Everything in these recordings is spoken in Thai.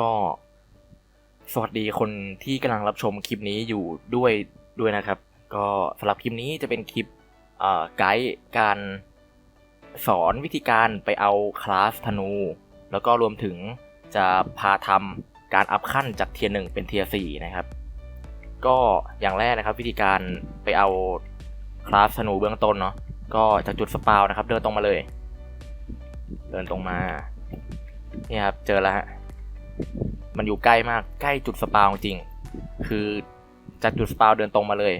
ก็สวัสดีคนที่กำลังรับชมคลิปนี้อยู่ด้วยด้วยนะครับ ก็สำหรับคลิปนี้จะเป็นคลิปไกด์การสอนวิธีการไปเอาคลาสธนู แล้วก็รวมถึงจะพาทำการอัพขั้นจากเทียร์หนึ่งเป็นเทียร์สี่นะครับ ก็อย่างแรกนะครับวิธีการไปเอาคลาสธนูเบื้องต้นเนาะก็จากจุดสปาวนะครับ เดินตรงมาเลย เดินตรงมาเนี่ยครับ เจอแล้วฮะ มันอยู่ใกล้มากใกล้จุดสปาวจริง คือจากจุดสปาวเดินตรงมาเลย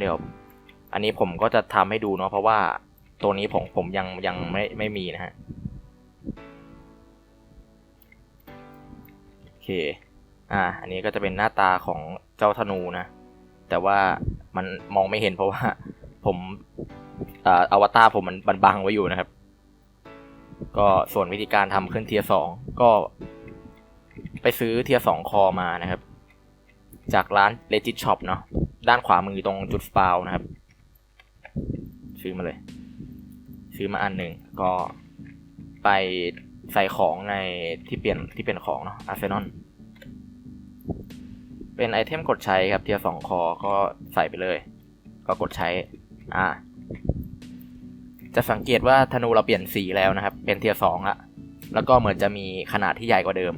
เดี๋ยว อันนี้ผมก็จะทำให้ดูเนาะเพราะว่าตัวนี้ผมผมยังยังไม่ไม่มีนะฮะโอเค อ่า อันนี้ก็จะเป็นหน้าตาของเจ้าธนูนะ แต่ว่ามันมองไม่เห็นเพราะว่าผมอ่าอวตารผมมันบังไว้อยู่นะครับ ก็ส่วนวิธีการทำขึ้นเทียสองก็ไปซื้อเทียสองคอมานะครับ จากร้าน Legit Shop เนาะด้านขวามือตรงจุดสปาวนะครับ ซื้อมาเลย ซื้อมาอันหนึ่งก็ไปใส่ของในที่เปลี่ยนที่เปลี่ยนของเนาะอาร์เซนอลเป็นไอเทมกดใช้ครับเทียสองคอก็ใส่ไปเลย ก็กดใช้ อ่า จะสังเกตว่าธนูเราเปลี่ยนสีแล้วนะครับ เป็นเทียสองละแล้วก็เหมือนจะมีขนาดที่ใหญ่กว่าเดิม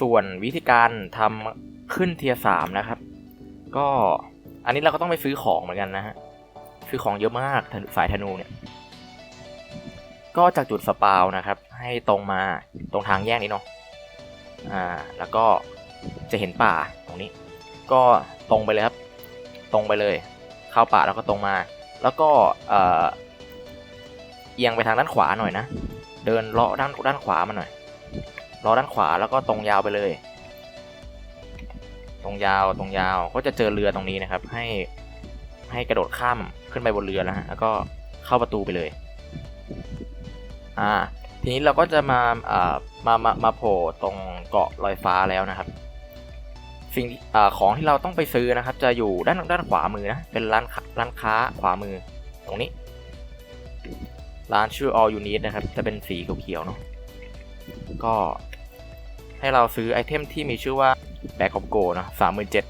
ส่วนวิธีการทำขึ้นเทียสามนะครับ ก็อันนี้เราก็ต้องไปซื้อของเหมือนกันนะฮะซื้อของเยอะมากสายธนูเนี่ย ก็จากจุดสปาวนะครับ ให้ตรงมาตรงทางแยกนี้เนาะอ่า แล้วก็จะเห็นป่าตรงนี้ ก็ตรงไปเลยครับ ตรงไปเลย เข้าป่าแล้วก็ตรงมา แล้วก็เอเอียงไปทางด้านขวาหน่อยนะ เดินเลาะด้านด้านขวามาหน่อยเลาะด้านขวาแล้วก็ตรงยาวไปเลย ตรงยาวตรงยาวก็จะเจอเรือตรงนี้นะครับ ให้ให้กระโดดข้ามขึ้นไปบนเรือแล้วฮะแล้วก็เข้าประตูไปเลย อ่า ทีนี้เราก็จะมาอ่ามามามาโผล่ตรงเกาะลอยฟ้าแล้วนะครับ สิ่งอ่าของที่เราต้องไปซื้อนะครับ จะอยู่ด้านด้านขวามือนะ เป็นร้านค้าร้านค้าขวามือตรงนี้ ร้านชื่อ all you need นะครับ จะเป็นสีเขียวๆเนาะก็ให้เราซื้อไอเทมที่มีชื่อว่า back of go นะสามหมื่นเจ็ด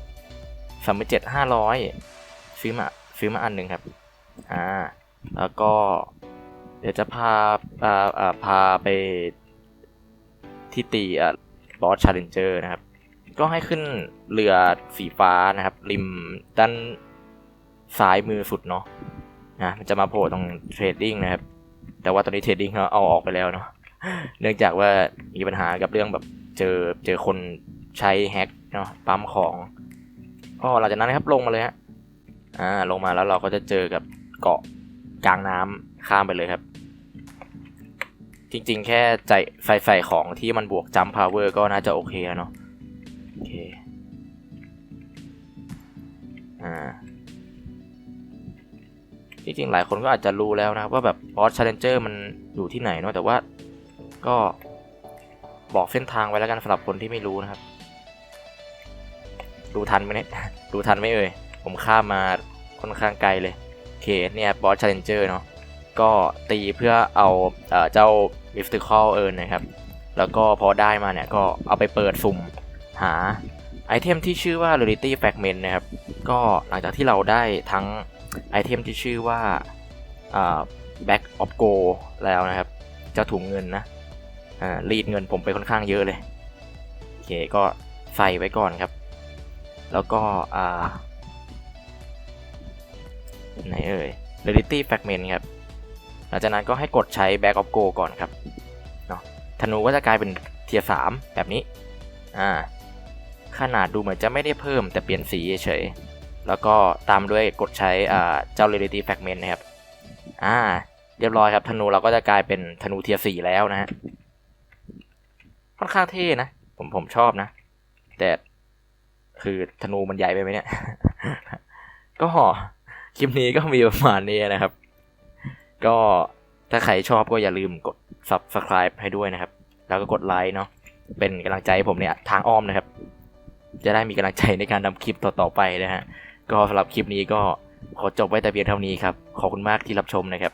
สามหมื่นเจ็ดห้าร้อยซื้อมาซื้อมาอันหนึ่งครับ อ่า แล้วก็เดี๋ยวจะพาอ่าอ่าพาไปที่ตีอ่าบอสชาเลนเจอร์นะครับ ก็ให้ขึ้นเรือสีฟ้านะครับ ริมด้านซ้ายมือสุดเนาะนะมันจะมาโผล่ตรงเทรดดิ้งนะครับ แต่ว่าตอนนี้เทรดดิ้งเขาเอาออกไปแล้วเนาะเนื่องจากว่ามีปัญหากับเรื่องแบบเจอเจอคนใช้แฮกเนาะปั๊มของก็หลังจากนั้นนะครับลงมาเลยฮะอ่าลงมาแล้วเราก็จะเจอกับเกาะกลางน้ำข้ามไปเลยครับ จริงๆ แค่ใจใส่ใส่ของที่มันบวกจัมพาวเวอร์ก็น่าจะโอเคแล้วเนาะ อ่าจริงๆหลายคนก็อาจจะรู้แล้วนะครับว่าแบบบอสชาเลนเจอร์มันอยู่ที่ไหนเนาะแต่ว่าก็บอกเส้นทางไว้แล้วกันสำหรับคนที่ไม่รู้นะครับ ดูทันไหมเนี่ยดูทันไหมเอ่ยผมข้ามมาค่อนข้างไกลเลยโอเคเนี่ยบอสชาเลนเจอร์เนาะก็ตีเพื่อเอาเจ้ามิสติคอลเอิร์นนะครับ แล้วก็พอได้มาเนี่ยก็เอาไปเปิดสุ่มหา ไอเทมที่ชื่อว่า Rarity Fragment นะครับ ก็หลังจากที่เราได้ทั้งไอเทมที่ชื่อว่าอ่า Back of Go แล้วนะครับจ้าถุงเงินนะรีดเงินผมไปค่อนข้างเยอะเลย โอเคก็ใส่ไว้ก่อนครับ แล้วก็ไหนเอ่ย Rarity Fragment ครับ หลังจากนั้นก็ให้กดใช้ Back of Go ก่อนครับเนาะธนูก็จะกลายเป็นเทียสามแบบนี้ อ่า ขนาดดูเหมือนจะไม่ได้เพิ่มแต่เปลี่ยนสีเฉย แล้วก็ตามด้วยกดใช้เจ้า Rarity Fragment นะครับ อ่า เรียบร้อยครับ ธนูเราก็จะกลายเป็นธนูเทียสี่แล้วนะฮะ ค่อนข้างเท่นะ ผมผมชอบนะ แต่คือธนูมันใหญ่ไปไหมเนี่ย ก็คลิปนี้ก็มีประมาณนี้นะครับ ก็ถ้าใครชอบก็อย่าลืมกด subscribe ให้ด้วยนะครับ แล้วก็กดไลค์เนาะเป็นกำลังใจให้ผมเนี่ยทางอ้อมนะครับ จะได้มีกำลังใจในการทำคลิปต่อๆไปนะฮะ ก็สำหรับคลิปนี้ก็ขอจบไว้แต่เพียงเท่านี้ครับ ขอบคุณมากที่รับชมนะครับ